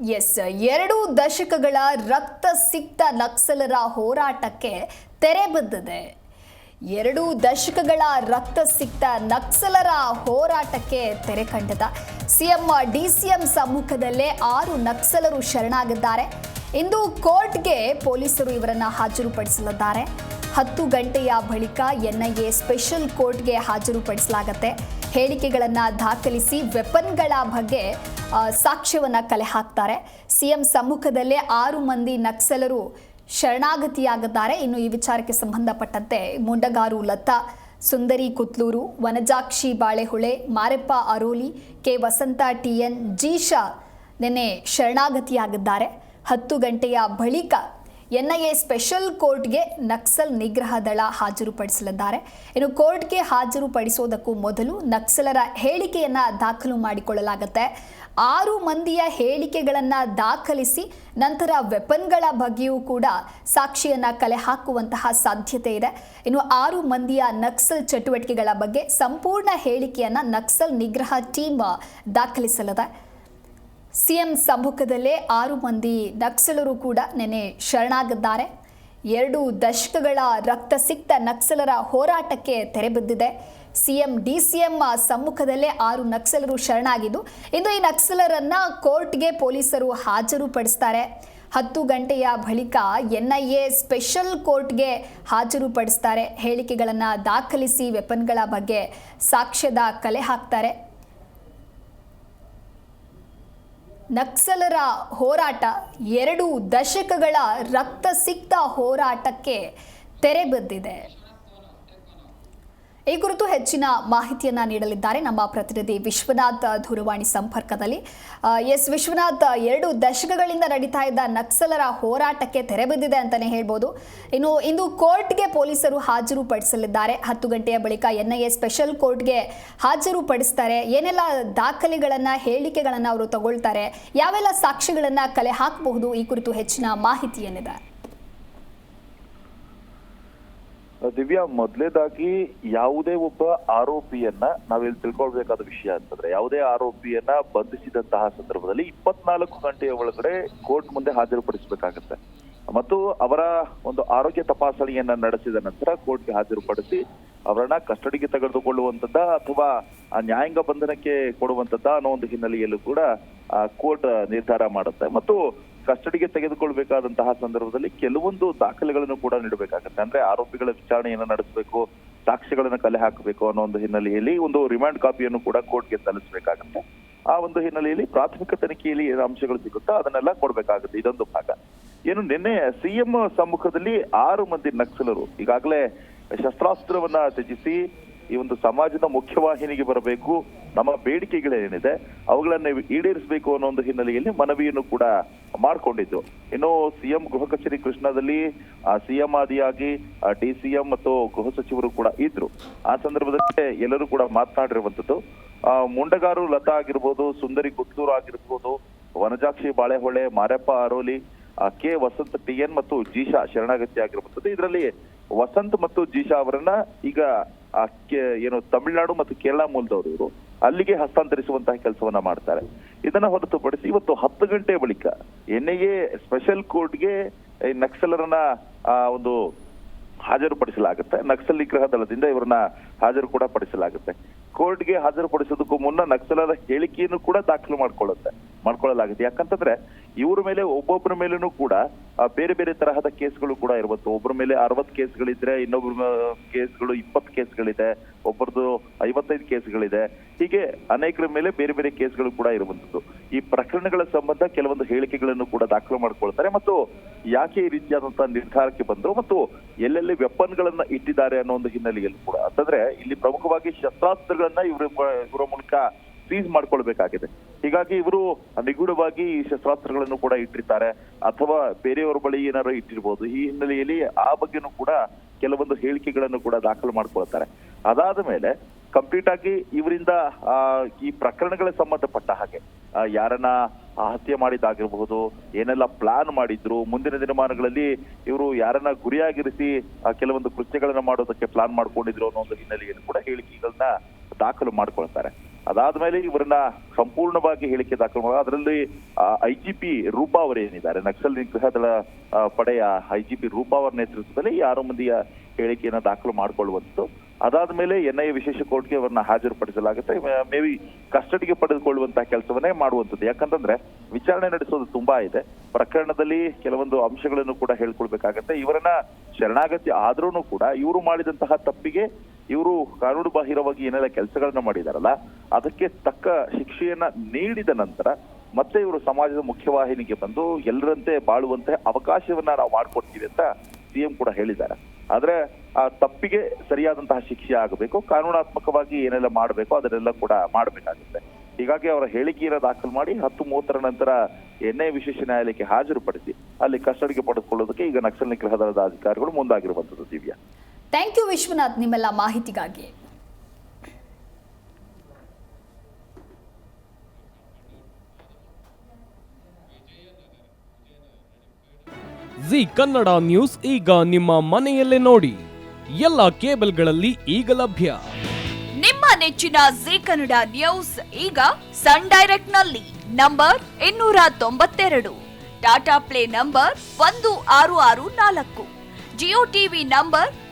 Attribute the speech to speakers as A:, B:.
A: S ಎರಡು ದಶಕಗಳ ರಕ್ತ ಸಿಕ್ತ ನಕ್ಸಲರ ಹೋರಾಟಕ್ಕೆ ತೆರೆ ಬಿದ್ದಿದೆ. ಎರಡು ದಶಕಗಳ ರಕ್ತ ಸಿಕ್ತ ನಕ್ಸಲರ ಹೋರಾಟಕ್ಕೆ ತೆರೆ ಕಂಡದ ಸಿಎಂ, ಡಿಸಿಎಂ ಸಮ್ಮುಖದಲ್ಲೇ ಆರು ನಕ್ಸಲರು ಶರಣಾಗಿದ್ದಾರೆ. ಇಂದು ಕೋರ್ಟ್ಗೆ ಪೊಲೀಸರು ಇವರನ್ನ ಹಾಜರುಪಡಿಸಲಿದ್ದಾರೆ. ಹತ್ತು ಗಂಟೆಯ ಬಳಿಕ ಎನ್ಐಎ ಸ್ಪೆಷಲ್ ಕೋರ್ಟ್ಗೆ ಹಾಜರುಪಡಿಸಲಾಗತ್ತೆ. ಹೇಳಿಕೆಗಳನ್ನು ದಾಖಲಿಸಿ ವೆಪನ್ಗಳ ಬಗ್ಗೆ ಸಾಕ್ಷ್ಯವನ್ನು ಕಲೆ ಹಾಕ್ತಾರೆ. ಸಿಎಂ ಸಮ್ಮುಖದಲ್ಲೇ ಆರು ಮಂದಿ ನಕ್ಸಲರು ಶರಣಾಗತಿಯಾಗಿದ್ದಾರೆ. ಇನ್ನು ಈ ವಿಚಾರಕ್ಕೆ ಸಂಬಂಧಪಟ್ಟಂತೆ Mundagaru Latha, Sundari Kuthlur, Vanajakshi Balehole, Mareppa Aroli, K Vasantha T N, Jeesha ನಿನ್ನೆ ಶರಣಾಗತಿಯಾಗಿದ್ದಾರೆ. ಹತ್ತು ಗಂಟೆಯ ಬಳಿಕ ಎನ್ಐಎ ಸ್ಪೆಷಲ್ ಕೋರ್ಟ್ಗೆ ನಕ್ಸಲ್ ನಿಗ್ರಹ ದಳ ಹಾಜರುಪಡಿಸಲಿದ್ದಾರೆ. ಇನ್ನು ಕೋರ್ಟ್ಗೆ ಹಾಜರುಪಡಿಸೋದಕ್ಕೂ ಮೊದಲು ನಕ್ಸಲರ ಹೇಳಿಕೆಯನ್ನು ದಾಖಲು ಮಾಡಿಕೊಳ್ಳಲಾಗುತ್ತೆ. ಆರು ಮಂದಿಯ ಹೇಳಿಕೆಗಳನ್ನು ದಾಖಲಿಸಿ ನಂತರ ವೆಪನ್ಗಳ ಬಗ್ಗೆಯೂ ಕೂಡ ಸಾಕ್ಷಿಯನ್ನ ಕಲೆ ಹಾಕುವಂತಹ ಸಾಧ್ಯತೆ ಇದೆ. ಇನ್ನು ಆರು ಮಂದಿಯ ನಕ್ಸಲ್ ಚಟುವಟಿಕೆಗಳ ಬಗ್ಗೆ ಸಂಪೂರ್ಣ ಹೇಳಿಕೆಯನ್ನು ನಕ್ಸಲ್ ನಿಗ್ರಹ ಟೀಮ್ ದಾಖಲಿಸಲಿದೆ. ಸಿಎಂ ಸಮ್ಮುಖದಲ್ಲೇ ಆರು ಮಂದಿ ನಕ್ಸಲರು ಕೂಡ ನೆನೆ ಶರಣಾಗಿದ್ದಾರೆ. ಎರಡು ದಶಕಗಳ ರಕ್ತ ಸಿಕ್ತ ನಕ್ಸಲರ ಹೋರಾಟಕ್ಕೆ ತೆರೆಬಿದ್ದಿದೆ ಸಿಎಂ, ಡಿಸಿಎಂ ಸಮ್ಮುಖದಲ್ಲೇ ಆರು ನಕ್ಸಲರು ಶರಣಾಗಿದ್ದು ಇಂದು ಈ ನಕ್ಸಲರನ್ನ ಕೋರ್ಟ್ಗೆ ಪೊಲೀಸರು ಹಾಜರುಪಡಿಸ್ತಾರೆ. ಹತ್ತು ಗಂಟೆಯ ಬಳಿಕ ಎನ್ಐಎ ಸ್ಪೆಷಲ್ ಕೋರ್ಟ್ಗೆ ಹಾಜರುಪಡಿಸ್ತಾರೆ. ಹೇಳಿಕೆಗಳನ್ನು ದಾಖಲಿಸಿ, ವೆಪನ್ಗಳ ಬಗ್ಗೆ ಸಾಕ್ಷ್ಯದ ಕಲೆ ಹಾಕ್ತಾರೆ. ನಕ್ಸಲರ ಹೋರಾಟ ಎರಡು ದಶಕಗಳ ರಕ್ತ ಸಿಕ್ತ ಹೋರಾಟಕ್ಕೆ ತೆರೆ ಬಿದ್ದಿದೆ ಈ ಕುರಿತು ಹೆಚ್ಚಿನ ಮಾಹಿತಿಯನ್ನ ನೀಡಲಿದ್ದಾರೆ ನಮ್ಮ ಪ್ರತಿನಿಧಿ ವಿಶ್ವನಾಥ್ ದೂರವಾಣಿ ಸಂಪರ್ಕದಲ್ಲಿ. ಎಸ್ ವಿಶ್ವನಾಥ್, ಎರಡು ದಶಕಗಳಿಂದ ನಡೀತಾ ಇದ್ದ ನಕ್ಸಲರ ಹೋರಾಟಕ್ಕೆ ತೆರೆ ಬಿದ್ದಿದೆ ಅಂತಾನೆ ಹೇಳ್ಬೋದು. ಇನ್ನು, ಇಂದು ಕೋರ್ಟ್ಗೆ ಪೊಲೀಸರು ಹಾಜರು ಪಡಿಸಲಿದ್ದಾರೆ ಹತ್ತು ಗಂಟೆಯ ಬಳಿಕ ಎನ್ಐಎ ಸ್ಪೆಷಲ್ ಕೋರ್ಟ್ಗೆ ಹಾಜರುಪಡಿಸ್ತಾರೆ. ಏನೆಲ್ಲ ದಾಖಲೆಗಳನ್ನ, ಹೇಳಿಕೆಗಳನ್ನ ಅವರು ತಗೊಳ್ತಾರೆ, ಯಾವೆಲ್ಲ ಸಾಕ್ಷಿಗಳನ್ನ ಕಲೆ ಹಾಕಬಹುದು, ಈ ಕುರಿತು ಹೆಚ್ಚಿನ ಮಾಹಿತಿ ಏನಿದೆ?
B: ದಿವ್ಯಾ, ಮೊದಲೇದಾಗಿ ಯಾವುದೇ ಒಬ್ಬ ಆರೋಪಿಯನ್ನ ನಾವಿಲ್ಲಿ ತಿಳ್ಕೊಳ್ಬೇಕಾದ ವಿಷಯ ಅಂತಂದ್ರೆ, ಯಾವುದೇ ಆರೋಪಿಯನ್ನ ಬಂಧಿಸಿದಂತಹ ಸಂದರ್ಭದಲ್ಲಿ ಇಪ್ಪತ್ನಾಲ್ಕು ಗಂಟೆಯ ಒಳಗಡೆ ಕೋರ್ಟ್ ಮುಂದೆ ಹಾಜರುಪಡಿಸಬೇಕಾಗತ್ತೆ. ಮತ್ತು ಅವರ ಒಂದು ಆರೋಗ್ಯ ತಪಾಸಣೆಯನ್ನ ನಡೆಸಿದ ನಂತರ ಕೋರ್ಟ್ಗೆ ಹಾಜರುಪಡಿಸಿ ಅವರನ್ನ ಕಸ್ಟಡಿಗೆ ತೆಗೆದುಕೊಳ್ಳುವಂತದ್ದ ಅಥವಾ ನ್ಯಾಯಾಂಗ ಬಂಧನಕ್ಕೆ ಕೊಡುವಂತದ್ದ ಅನ್ನೋ ಒಂದು ಹಿನ್ನೆಲೆಯಲ್ಲೂ ಕೂಡ ಕೋರ್ಟ್ ನಿರ್ಧಾರ ಮಾಡುತ್ತೆ. ಮತ್ತು ಕಸ್ಟಡಿಗೆ ತೆಗೆದುಕೊಳ್ಬೇಕಾದಂತಹ ಸಂದರ್ಭದಲ್ಲಿ ಕೆಲವೊಂದು ದಾಖಲೆಗಳನ್ನು ಕೂಡ ನೀಡಬೇಕಾಗತ್ತೆ. ಅಂದ್ರೆ ಆರೋಪಿಗಳ ವಿಚಾರಣೆಯನ್ನು ನಡೆಸಬೇಕು, ಸಾಕ್ಷ್ಯಗಳನ್ನು ಕಲೆ ಹಾಕಬೇಕು ಅನ್ನೋ ಒಂದು ಹಿನ್ನೆಲೆಯಲ್ಲಿ ಒಂದು ರಿಮ್ಯಾಂಡ್ ಕಾಪಿಯನ್ನು ಕೂಡ ಕೋರ್ಟ್ಗೆ ಸಲ್ಲಿಸಬೇಕಾಗತ್ತೆ. ಆ ಒಂದು ಹಿನ್ನೆಲೆಯಲ್ಲಿ ಪ್ರಾಥಮಿಕ ತನಿಖೆಯಲ್ಲಿ ಏನು ಅಂಶಗಳು ಸಿಗುತ್ತೋ ಅದನ್ನೆಲ್ಲ ಕೊಡಬೇಕಾಗುತ್ತೆ. ಇದೊಂದು ಭಾಗ. ಏನು ನಿನ್ನೆ ಸಿಎಂ ಸಮ್ಮುಖದಲ್ಲಿ ಆರು ಮಂದಿ ನಕ್ಸಲರು ಈಗಾಗಲೇ ಶಸ್ತ್ರಾಸ್ತ್ರವನ್ನ ತ್ಯಜಿಸಿ ಈ ಒಂದು ಸಮಾಜದ ಮುಖ್ಯವಾಹಿನಿಗೆ ಬರಬೇಕು. ನಮ್ಮ ಬೇಡಿಕೆಗಳೇನಿದೆ ಅವುಗಳನ್ನ ಈಡೇರಿಸಬೇಕು ಅನ್ನೋ ಒಂದು ಹಿನ್ನೆಲೆಯಲ್ಲಿ ಮನವಿಯನ್ನು ಕೂಡ ಮಾಡಿಕೊಂಡಿದ್ದು. ಇನ್ನು ಸಿಎಂ ಗೃಹ ಕಚೇರಿ ಕೃಷ್ಣದಲ್ಲಿ ಸಿಎಂ ಆದಿಯಾಗಿ ಡಿ ಸಿಎಂ ಮತ್ತು ಗೃಹ ಸಚಿವರು ಕೂಡ ಇದ್ರು. ಆ ಸಂದರ್ಭದಲ್ಲಿ ಎಲ್ಲರೂ ಕೂಡ ಮಾತನಾಡಿರುವಂತದ್ದು ಆ, ಮುಂಡಗಾರು ಲತಾ ಆಗಿರ್ಬೋದು ಸುಂದರಿ ಗುತ್ತೂರು ಆಗಿರ್ಬೋದು Vanajakshi Balehole Marappa Aroli K Vasanth T N ಮತ್ತು ಜೀಶಾ ಶರಣಾಗತಿ ಆಗಿರುವಂತದ್ದು ಇದರಲ್ಲಿ ವಸಂತ್ ಮತ್ತು ಜೀಶಾ ಅವರನ್ನ ಈಗ ಏನು ತಮಿಳುನಾಡು ಮತ್ತು ಕೇರಳ ಮೂಲದವರು ಇವರು, ಅಲ್ಲಿಗೆ ಹಸ್ತಾಂತರಿಸುವಂತಹ ಕೆಲಸವನ್ನ ಮಾಡ್ತಾರೆ. ಇದನ್ನ ಹೊರತುಪಡಿಸಿ ಇವತ್ತು ಹತ್ತು ಗಂಟೆ ಬಳಿಕ ಎನ್ಐಎ ಸ್ಪೆಷಲ್ ಕೋರ್ಟ್ಗೆ ಈ ನಕ್ಸಲರನ್ನ ಒಂದು ಹಾಜರುಪಡಿಸಲಾಗುತ್ತೆ. ನಕ್ಸಲ್ ನಿಗ್ರಹ ದಳದಿಂದ ಇವರನ್ನ ಹಾಜರು ಕೂಡ ಪಡಿಸಲಾಗುತ್ತೆ. ಕೋರ್ಟ್ಗೆ ಹಾಜರುಪಡಿಸೋದಕ್ಕೂ ಮುನ್ನ ನಕ್ಸಲರ ಹೇಳಿಕೆಯನ್ನು ಕೂಡ ದಾಖಲು ಮಾಡ್ಕೊಳ್ಳುತ್ತೆ, ಮಾಡ್ಕೊಳ್ಳಲಾಗುತ್ತೆ. ಯಾಕಂತಂದ್ರೆ ಇವರ ಮೇಲೆ ಒಬ್ಬೊಬ್ಬರ ಮೇಲೂ ಕೂಡ ಬೇರೆ ಬೇರೆ ತರಹದ ಕೇಸ್ಗಳು ಕೂಡ ಇರಬಹುದು ಒಬ್ಬರ ಮೇಲೆ ಅರವತ್ ಕೇಸ್ಗಳಿದ್ರೆ ಇನ್ನೊಬ್ಬರ ಕೇಸ್ಗಳು ಇಪ್ಪತ್ತು ಕೇಸ್ಗಳಿದೆ ಒಬ್ಬರದು ಐವತ್ತೈದು ಕೇಸ್ಗಳಿದೆ. ಹೀಗೆ ಅನೇಕರ ಮೇಲೆ ಬೇರೆ ಬೇರೆ ಕೇಸ್ಗಳು ಕೂಡ ಇರುವಂತದ್ದು ಈ ಪ್ರಕರಣಗಳ ಸಂಬಂಧ ಕೆಲವೊಂದು ಹೇಳಿಕೆಗಳನ್ನು ಕೂಡ ದಾಖಲು ಮಾಡ್ಕೊಳ್ತಾರೆ ಮತ್ತು ಯಾಕೆ ಈ ರೀತಿಯಾದಂತಹ ನಿರ್ಧಾರಕ್ಕೆ ಬಂದ್ರು ಮತ್ತು ಎಲ್ಲೆಲ್ಲಿ ವೆಪನ್ಗಳನ್ನ ಇಟ್ಟಿದ್ದಾರೆ ಅನ್ನೋ ಒಂದು ಹಿನ್ನೆಲೆಯಲ್ಲಿ ಕೂಡ. ಅಂತಂದ್ರೆ, ಇಲ್ಲಿ ಪ್ರಮುಖವಾಗಿ ಶಸ್ತ್ರಾಸ್ತ್ರಗಳನ್ನ ಇವರ ಇವರ ಮೂಲಕ ಸೀಸ್ ಮಾಡ್ಕೊಳ್ಬೇಕಾಗಿದೆ. ಹೀಗಾಗಿ ಇವರು ನಿಗೂಢವಾಗಿ ಈ ಶಸ್ತ್ರಾಸ್ತ್ರಗಳನ್ನು ಕೂಡ ಇಟ್ಟಿರ್ತಾರೆ. ಅಥವಾ ಬೇರೆಯವರ ಬಳಿ ಏನಾದ್ರು ಇಟ್ಟಿರ್ಬೋದು. ಈ ಹಿನ್ನೆಲೆಯಲ್ಲಿ ಆ ಬಗ್ಗೆನೂ ಕೂಡ ಕೆಲವೊಂದು ಹೇಳಿಕೆಗಳನ್ನು ಕೂಡ ದಾಖಲು ಮಾಡ್ಕೊಳ್ತಾರೆ. ಅದಾದ ಮೇಲೆ ಕಂಪ್ಲೀಟ್ ಆಗಿ ಇವರಿಂದ ಈ ಪ್ರಕರಣಗಳಿಗೆ ಸಂಬಂಧಪಟ್ಟ ಹಾಗೆ ಯಾರನ್ನ ಹತ್ಯೆ ಮಾಡಿದ್ದಾಗಿರಬಹುದು, ಏನೆಲ್ಲ ಪ್ಲಾನ್ ಮಾಡಿದ್ರು, ಮುಂದಿನ ದಿನಮಾನಗಳಲ್ಲಿ ಇವರು ಯಾರನ್ನ ಗುರಿಯಾಗಿರಿಸಿ ಕೆಲವೊಂದು ಕೃತ್ಯಗಳನ್ನ ಮಾಡೋದಕ್ಕೆ ಪ್ಲಾನ್ ಮಾಡ್ಕೊಂಡಿದ್ರು ಅನ್ನೋ ಒಂದು ಹಿನ್ನೆಲೆಯಲ್ಲಿ ಕೂಡ ಹೇಳಿಕೆಗಳನ್ನ ದಾಖಲು ಮಾಡ್ಕೊಳ್ತಾರೆ. ಅದಾದ್ಮೇಲೆ ಇವರನ್ನ ಸಂಪೂರ್ಣವಾಗಿ ಹೇಳಿಕೆ ದಾಖಲು ಮಾಡೋದು ಅದರಲ್ಲಿ ಐ ಜಿ ಪಿ ರೂಪಾ ಅವರೇನಿದ್ದಾರೆ ನಕ್ಸಲ್ ನಿಗ್ರಹ ದಳ ಪಡೆಯ ಐ ಜಿ ಪಿ ರೂಪಾ ಅವರ ನೇತೃತ್ವದಲ್ಲಿ ಈ ಆರು ಮಂದಿಯ ಹೇಳಿಕೆಯನ್ನ ದಾಖಲು ಮಾಡಿಕೊಳ್ಳುವಂಥದ್ದು. ಅದಾದ್ಮೇಲೆ ಎನ್ ಐ ವಿಶೇಷ ಕೋರ್ಟ್ಗೆ ಅವರನ್ನ ಹಾಜರುಪಡಿಸಲಾಗುತ್ತೆ. ಮೇ ಬಿ ಕಸ್ಟಡಿಗೆ ಪಡೆದುಕೊಳ್ಳುವಂತಹ ಕೆಲಸವನ್ನೇ ಮಾಡುವಂಥದ್ದು. ಯಾಕಂತಂದ್ರೆ, ವಿಚಾರಣೆ ನಡೆಸೋದು ತುಂಬಾ ಇದೆ. ಪ್ರಕರಣದಲ್ಲಿ ಕೆಲವೊಂದು ಅಂಶಗಳನ್ನು ಕೂಡ ಹೇಳ್ಕೊಳ್ಬೇಕಾಗತ್ತೆ. ಇವರನ್ನ ಶರಣಾಗತಿ ಆದ್ರೂ ಕೂಡ ಇವರು ಮಾಡಿದಂತಹ ತಪ್ಪಿಗೆ ಇವರು ಕಾನೂನು ಬಾಹಿರವಾಗಿ ಏನೆಲ್ಲ ಕೆಲಸಗಳನ್ನ ಮಾಡಿದಾರಲ್ಲ, ಅದಕ್ಕೆ ತಕ್ಕ ಶಿಕ್ಷೆಯನ್ನ ನೀಡಿದ ನಂತರ ಮತ್ತೆ ಇವರು ಸಮಾಜದ ಮುಖ್ಯವಾಹಿನಿಗೆ ಬಂದು ಎಲ್ಲರಂತೆ ಬಾಳುವಂತೆ ಅವಕಾಶವನ್ನ ನಾವು ಮಾಡಿಕೊಡ್ತೀವಿ ಅಂತ ಸಿಎಂ ಕೂಡ ಹೇಳಿದ್ದಾರೆ. ಆದ್ರೆ ಆ ತಪ್ಪಿಗೆ ಸರಿಯಾದಂತಹ ಶಿಕ್ಷೆ ಆಗಬೇಕು, ಕಾನೂನಾತ್ಮಕವಾಗಿ ಏನೆಲ್ಲ ಮಾಡಬೇಕು ಅದನ್ನೆಲ್ಲ ಕೂಡ ಮಾಡಬೇಕಾಗುತ್ತೆ. ಹೀಗಾಗಿ ಅವರ ಹೇಳಿಕೆಯನ್ನು ದಾಖಲು ಮಾಡಿ ಹತ್ತು ಮೂವತ್ತರ ನಂತರ ಎನ್ಐ ವಿಶೇಷ ನ್ಯಾಯಾಲಯಕ್ಕೆ ಹಾಜರುಪಡಿಸಿ ಅಲ್ಲಿ ಕಸ್ಟಡಿಗೆ ಪಡೆದುಕೊಳ್ಳೋದಕ್ಕೆ ಈಗ ನಕ್ಸಲ್ ನಿಗ್ರಹ ದಳದ ಅಧಿಕಾರಿಗಳು ಮುಂದಾಗಿರುವಂತದ್ದು ದಿವ್ಯಾ.
A: ಥ್ಯಾಂಕ್ ಯು ವಿಶ್ವನಾಥ್ ನಿಮ್ಮೆಲ್ಲ ಮಾಹಿತಿಗಾಗಿ.
C: ಜಿ ಕನ್ನಡ ನ್ಯೂಸ್ ಈಗ ನಿಮ್ಮ ಮನೆಯಲ್ಲೇ ನೋಡಿ. ಎಲ್ಲ ಕೇಬಲ್ಗಳಲ್ಲಿ ಈಗ ಲಭ್ಯ.
D: ನಿಮ್ಮ ನೆಚ್ಚಿನ ಜಿ ಕನ್ನಡ ನ್ಯೂಸ್ ಈಗ ಸನ್ ಡೈರೆಕ್ಟ್ನಲ್ಲಿ ನಂಬರ್ ಇನ್ನೂರ ತೊಂಬತ್ತೆರಡು ಟಾಟಾ ಪ್ಲೇ ನಂಬರ್ ಒಂದು ಆರು ಆರು ನಾಲ್ಕು ಜಿಯೋ ಟಿವಿ ನಂಬರ್